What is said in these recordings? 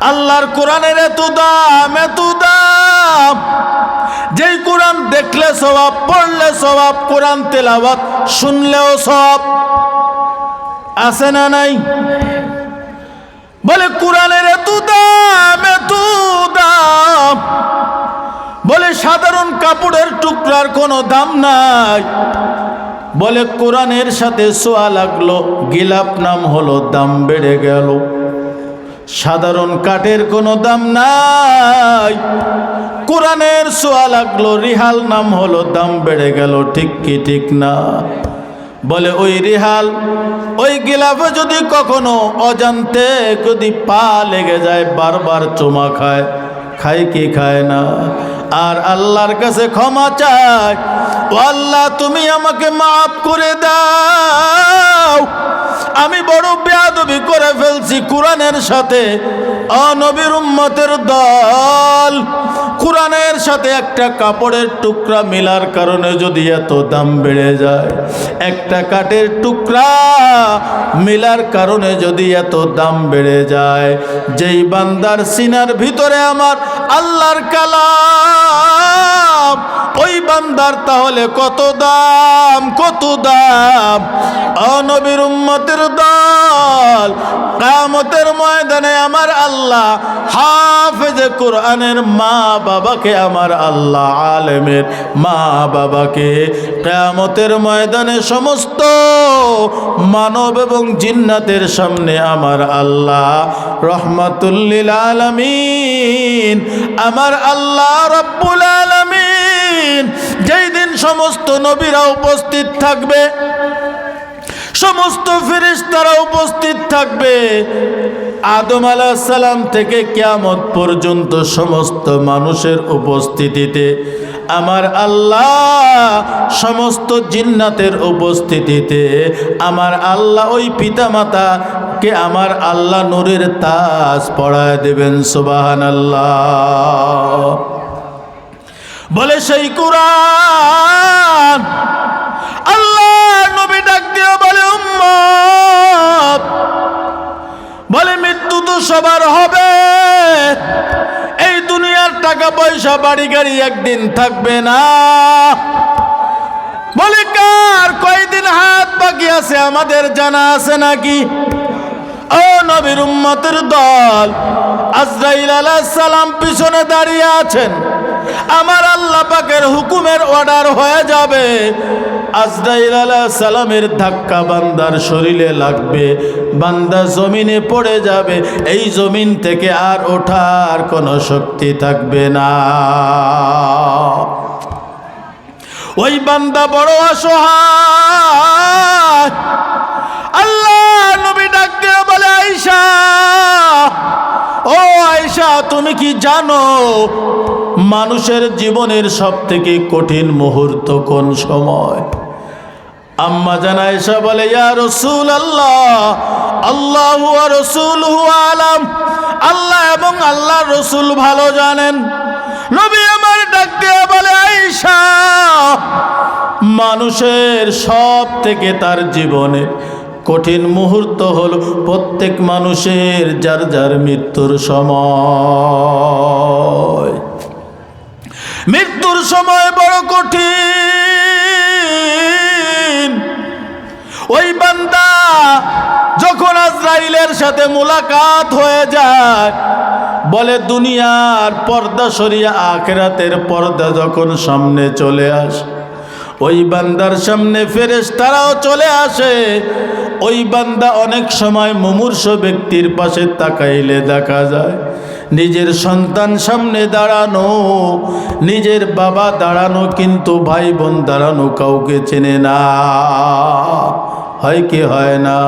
আল্লাহর কোরআনের এত দাম এত দাম। যেই কোরআন দেখলে স্বভাব পড়লে স্বভাব কোরআন তেলাওয়াত, শুনলেও সব আছে না নাই? বলে, কোরআনের এত দাম এত দাম। বলে, সাধারণ কাপড়ের টুকরার কোনো দাম নাই। বলে, কোরআনের সাথে সোয়া লাগল, গিলাপ নাম হলো, দাম বেড়ে গেল। সাধারণ কাঠের কোনো দাম নাই। কোরআনের সোয়া লাগল, রিহাল নাম হলো, দাম বেড়ে গেল, ঠিক কি ঠিক না? বলে, ওই রিহাল, ওই গিলাফে যদি কখনো অজান্তে যদি পা লেগে যায়, বারবার চুমা খায় খায় কি খায় না? আর আল্লাহর কাছে ক্ষমা চায়, ও আল্লাহ, তুমি আমাকে মাফ করে দাও। আমি বড় বেয়াদবি করে ফেলছি কোরআনের সাথে। অনবীর উম্মতের দল। কোরআনের সাথে একটা কাপড়ের টুকরা মিলার কারণে যদি এত দাম বেড়ে যায়, একটা কাঠের টুকরা মিলার কারণে যদি এত দাম বেড়ে যায়, যেই বান্দার সিনার ভিতরে আমার আল্লাহর কালাম ওই বান্দার তাহলে কত দাম কত দাম? অনবীর উম্মতের দল কামতের ময়দানে আমার আল্লাহ, হাফেজে কোরআনের মা বাবাকে আমার আল্লাহ আলেমের মা বাবাকে। কেয়ামতের ময়দানে সমস্ত মানব এবং জিন্নাতের সামনে আমার আল্লাহ রহমাতুল্লিল আলমিন। আমার আল্লাহ রব্বুল আলমিন যেই দিন সমস্ত নবীরা উপস্থিত থাকবে, সমস্ত ফেরেশতারা উপস্থিত থাকবে, আদম সালাম থেকে কিয়ামত পর্যন্ত সমস্ত মানুষের উপস্থিতিতে, আমার আল্লাহ সমস্ত জিন্নাতের উপস্থিতিতে, আমার আল্লাহ ওই পিতামাতাকে আমার আল্লাহ নূরের তাজ পড়ায় দেবেন সুবাহান আল্লাহ বলে সেই কোরআন। আল্লাহ নবী ডাক দিয়ে বলে, উম্মত, বলে, মৃত্যু তো সবার হবে। এই দুনিয়ার টাকা পয়সা, বাড়ি গাড়ি একদিন থাকবে না। বলে, কার কয়দিন হাত বাকি আছে? আমাদের জানা আছে নাকি? ও নবীর উম্মতের দল, আজরাইল আলাইহিস সালাম পিছনে দাঁড়িয়ে আছেন। আমার আল্লাহ পাকের হুকুমের অর্ডার হয়ে যাবে। আজরাইল আলাইহিস সালামের ধাক্কা বান্দার শরীরে লাগবে, বান্দা জমিনে পড়ে যাবে, এই জমিন থেকে আর ওঠার কোনো শক্তি থাকবে না। ওই বান্দা বড় অসহায়। আল্লাহ নবী ডাক দিয়ে বলে আইসা ও আয়সা তুমি কি জানো মানুষের জীবনের সব থেকে কঠিন মুহূর্ত কোন সময়? আম্মা জানাইসা বলে, ইয়া রসুল আল্লাহ আল্লাহ রসুল আলাম। আল্লাহ এবং আল্লাহ রসুল ভালো জানেন। নবী ডাক দিয়ে বলে আইসা মানুষের সব থেকে তার জীবনে কঠিন মুহূর্ত হল প্রত্যেক মানুষের যার যার মৃত্যুর সময়। মৃত্যুর সময় বড় কঠিন। ওই বান্দা যখন আজরাইলের সাথে মোলাকাত হয়ে যায় বলে, দুনিয়ার পর্দা সরিয়া আখেরাতের পর্দা যখন সামনে চলে আসে, ওই বান্দার সামনে ফেরেস তারাও চলে আসে। ওই বান্দা অনেক সময় মুমূর্ষ ব্যক্তির পাশে তাকাইলে দেখা যায়, নিজের সন্তান সামনে দাঁড়ানো, নিজের বাবা দাঁড়ানো, কিন্তু ভাই বোন দাঁড়ানো কাউকে চেনে না। হয় কি হয় না?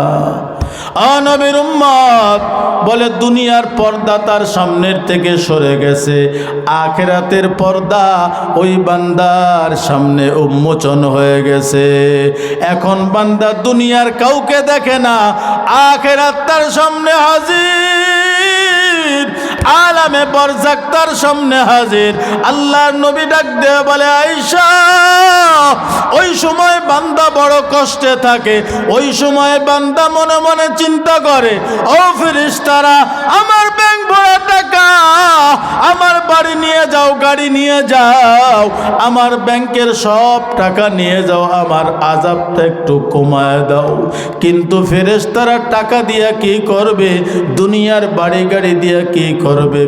অনবীর উম্মাদ বলে দুনিয়ার পর্দা তার সামনের থেকে সরে গেছে। আখেরাতের পর্দা ওই বান্দার সামনে উন্মোচন হয়ে গেছে। এখন বান্দা দুনিয়ার কাউকে দেখে না, আখেরাত তার সামনে হাজির। আলামে বরজাক তার সামনে হাজির। আল্লাহর নবী ডাক দেয়া বলে আইসা ওই সময় বান্দা বড় কষ্টে থাকে, ওই সময় বান্দা মনে মনে চিন্তা করে, ও ফিরিস্তারা আমার ব্যাংক ভরা যাও, গাড়ি নিয়ে যাও, আমার ব্যাংকের সব টাকা নিয়ে যাও, আমার আজাবটা একটু কমায় দাও। কিন্তু টাকা কি করবে? দুনিয়ার বাড়ি গাড়ি কি করবে?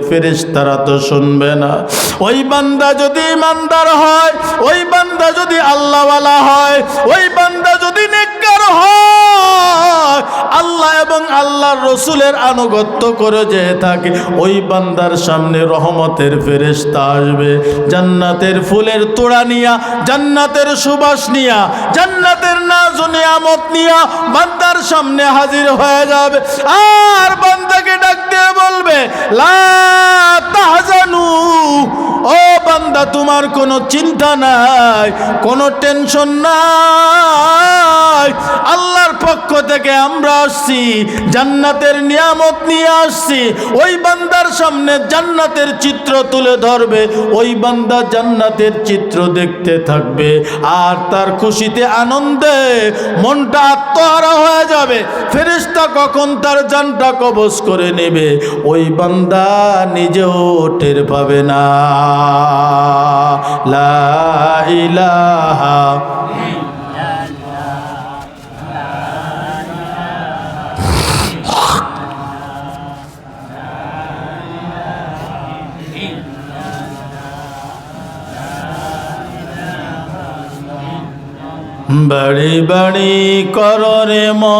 তো শুনবে না। ওই বান্দা যদি ইমানদার হয়, ওই বান্দা যদি আল্লাহওয়ালা হয়, ওই বান্দা যদি নেককার হয়, আল্লাহ এবং আল্লাহর রসুলের আনুগত্য করে যে থাকে। ওই বান্দার সামনে রহমতের ফেরেস্তা আসবে। জান্নাতের ফুলের তোড়া নিয়া জান্নাতের সুবাস নিয়া জান্নাতের নাজ ও নিয়ামত নিয়া বান্দার সামনে হাজির হয়ে যাবে। আর বান্দাকে ডাক দিয়ে বলবে, লা তাহজানু, ও বান্দা, তোমার কোনো চিন্তা নাই, কোনো টেনশন নাই। আল্লাহর পক্ষ থেকে আমরা আসছি, জান্নাতের নিয়ামত নিয়ে আসছি। ওই বান্দার সামনে জান্নাতের চিত্র তুলে ধরবে, ওই বান্দা জান্নাতের চিত্র দেখতে থাকবে। আর তার খুশিতে আনন্দে মনটা আত্মহারা হয়ে যাবে। ফেরিস্তা কখন তার জানটা কবজ করে নেবে, ওই বান্দা নিজেও টের পাবে না। লা বাড়ি বাড়ি কররে মন।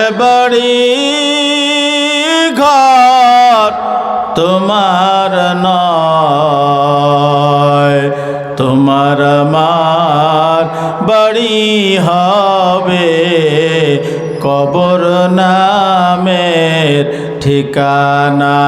এ বাড়ি ঘর তোমার তোমার আমার বাড়ি হবে। কবর নামের ঠিকানা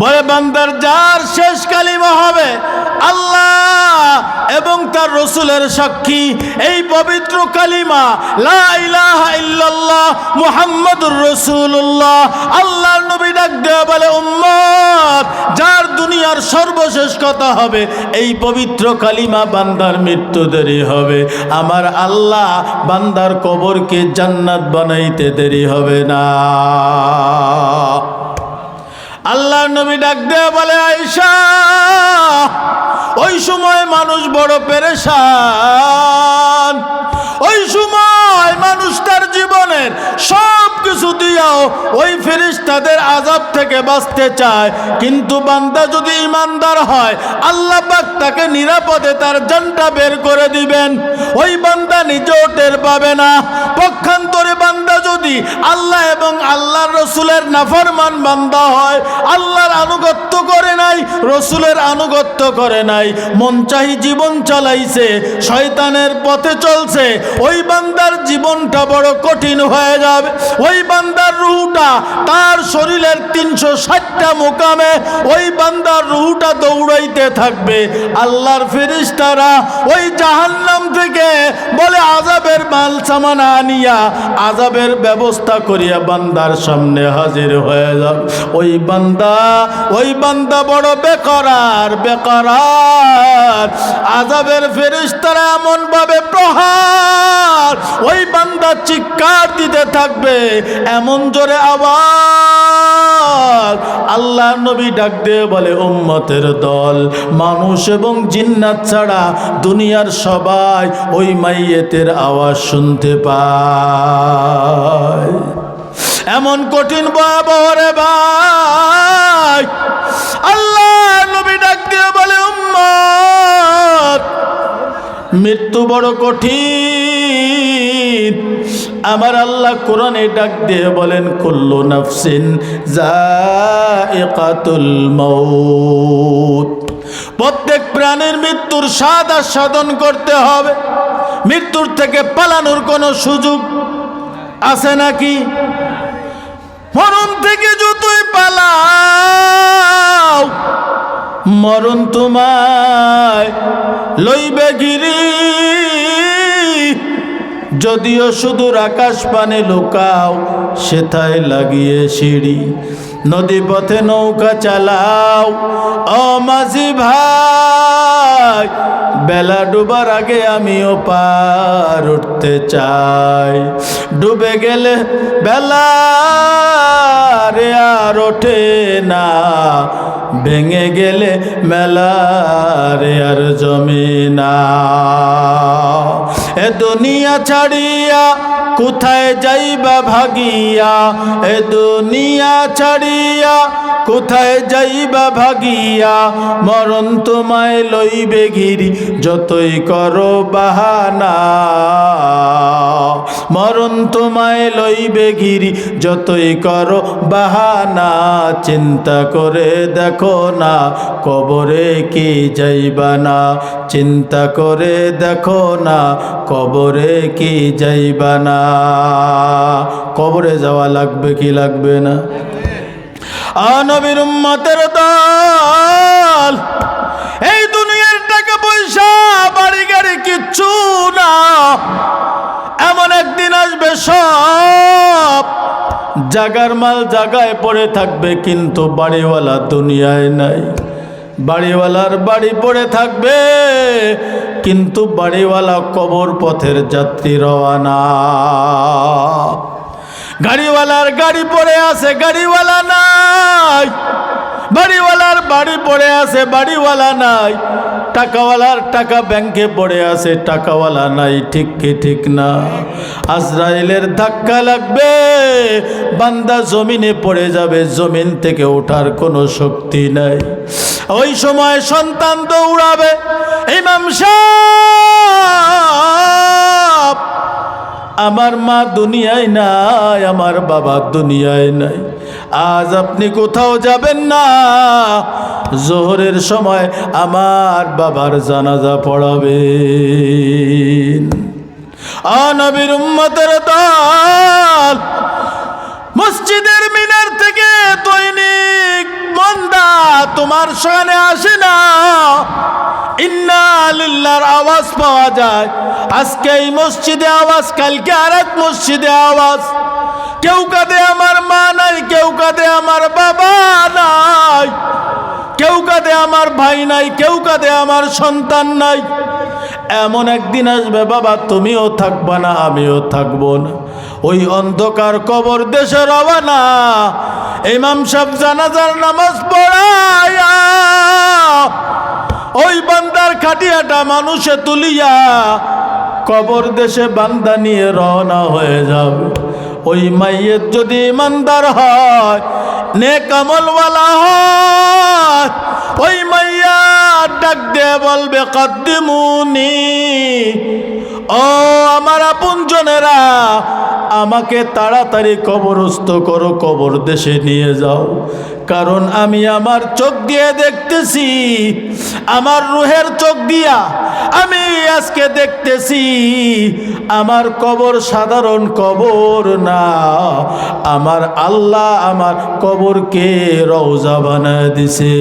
বলে বান্দার যার শেষ কালিমা হবে, আল্লাহ এবং তার রসুলের সাক্ষী। এই পবিত্র কালিমা, লা ইলাহা ইল্লাল্লাহ মুহাম্মাদুর আল্লাহর নবী ডাক দেয়া বলে, উম্মত, যার দুনিয়ার সর্বশেষ কথা হবে, এই পবিত্র কালিমা বান্দার মৃত্যু দেরি হবে। আমার আল্লাহ বান্দার কবরকে জান্নাত বানাইতে দেরি হবে না। আল্লাহ নবী ডাক দেয়া বলে আয়সা ওই সময় মানুষ বড় পেরেশান ওই সময় মানুষ তার জীবনের সব দিয়াও ওই ফেরিস্তাদের আজাব থেকে বাঁচতে চায়। কিন্তু বান্দা যদি ইমানদার হয়, আল্লাহ পাক তাকে নিরাপদে তার জানটা বের করে দিবেন। ওই বান্দা নিজেও টের পাবে না। পক্ষান্তরে বান্দা যদি আল্লাহ এবং আল্লাহর রসুলের নাফরমান বান্দা হয়, আল্লাহর আনুগত্য করে নাই, রসুলের আনুগত্য করে নাই, মন চাহি জীবন চালাইছে, শয়তানের পথে চলছে, ওই বান্দার জীবনটা বড় কঠিন হয়ে যাবে। ওই বান্দার রুহুটা, তার শরীরের তিনশো ষাটটা মোকামে ওই বান্দার রুহুটা দৌড়াইতে থাকবে। আল্লাহর ফেরিস্তারা ওই জাহান্নাম থেকে বলে আজাবের মাল সামানা আনিয়া আজাবের ব্যবস্থা করিয়া বান্দার সামনে হাজির হয়ে যাবে ওই বান্দা ওই বান্দা বড় বেকরার বেকরার আজাবের ফেরিস্তারা এমন ভাবে প্রহার। ওই বান্দা চিৎকার দিতে থাকবে, এমন জোরে আওয়াজ। আল্লাহ নবী ডাক দিয়ে বলে, উম্মতের দল, মানুষ এবং জিন্নাত ছাড়া দুনিয়ার সবাই ওই মাইয়েতের আওয়াজ শুনতে পায়। এমন কঠিন ভয়াবহ রে ভাই। মৃত্যু বড় কঠিন। আমার আল্লাহ কোরআনে ডাক দিয়ে বলেন, কুল্লু নাফসিন মৌত প্রত্যেক প্রাণীর মৃত্যুর স্বাদ আস্বাদন করতে হবে। মৃত্যুর থেকে পালানোর কোনো সুযোগ আছে নাকি? মরণ থেকে যতই পালাও, মরণ তোমায় লইবে গিরি যদিও সুদূর আকাশ পানে লুকাও, সেথায় লাগিয়ে সিঁড়ি নদী পথে নৌকা চালাও। ও মাঝি ভাই, বেলা ডুবার আগে আমিও পার উঠতে চাই। ডুবে গেলে বেলা রে আর ওঠে না, ভেঙে গেলে মেলা রে আর জমে না। এ দুনিয়া ছাড়িয়া কোথায় যাইবা ভাগিয়া? এ দুনিয়া ছাড়িয়া কোথায় যাইবা ভাগিয়া? মরণ তোমায় লইবে ঘিরি, যতই করো বাহানা। মরণ তোমায় লইবে ঘিরি, যতই করো বাহানা। চিন্তা করে দেখো না, কবরে কি যাইবা না। চিন্তা করে দেখো না, কবরে কি যাইবা না। কবরে যাওয়া লাগবে কি লাগবে না? আনবীর উম্মতের দল, এই দুনিয়ার টাকা পয়সা, বাড়ি গাড়ি কিচ্ছু না। এমন একদিন আসবে সব, জাগার মাল জাগায় পড়ে থাকবে, কিন্তু বাড়িওয়ালা দুনিয়ায় নাই। বাড়িওয়ালার বাড়ি পড়ে থাকবে, কিন্তু বাড়িওয়ালা কবর পথের যাত্রী রওয়ানা গাড়িওয়ালার গাড়ি পড়ে আছে, গাড়িওয়ালা নাই। বাড়িওয়ালার বাড়ি পড়ে আছে, বাড়িওয়ালা নাই। টাকাওয়ালার টাকা ব্যাংকে পড়ে আছে, টাকাওয়ালা নাই, ঠিক কি ঠিক না? আজরাইলের ধাক্কা লাগবে, বান্দা জমিনে পড়ে যাবে, জমিন থেকে ওঠার কোনো শক্তি নাই। ওই সময় সন্তান দৌড়াবে। ইমাম সাহেব, আমার মা দুনিয়ায় নাই, আমার বাবা দুনিয়ায় নাই। আজ আপনি কোথাও যাবেন না। জোহরের সময় আমার বাবার জানাজা পড়াবেন। আনবীর উম্মতের দল, মসজিদের মিনার থেকে মন্দা তোমার সঙ্গে আসে না। ইন্না লিল্লার আওয়াজ পাওয়া যায়। আজকে এই মসজিদে আওয়াজ, কালকে আর এক মসজিদে আওয়াজ। কেউ কাঁদে আমার মা নাই, কেউ কাঁদে আমার বাবা নাই। কেউ কাঁদে আমার ভাই নাই, কেউ কাঁদে আমার সন্তান নাই। এমন একদিন আসবে, বাবা, তুমিও থাকবা না, আমিও থাকব না। ওই অন্ধকার কবর দেশে রবানা ইমাম সাহেব জানাজার নামাজ পড়ায়া, ওই বান্দার খাটিয়াটা মানুষে তুলিয়া কবর দেশে বান্দা নিয়ে রওনা হয়ে যাবে। ওই মাইয়ের যদি ইমানদার হয়, নেক আমলওয়ালা হয়, ওই মাইয়া ডাক দিয়ে বলবে, কদ্দিমুনি ও আমার আপন জনেরা, আমাকে তাড়াতাড়ি কবরস্থ করো, কবর দেশে নিয়ে যাও। কারণ আমি আমার চোখ দিয়ে দেখতেছি, আমার রুহের চোখ দিয়া আমি আজকে দেখতেছি, আমার কবর সাধারণ কবর না। আমার আল্লাহ আমার কবরকে রওজা বানায় দিছে।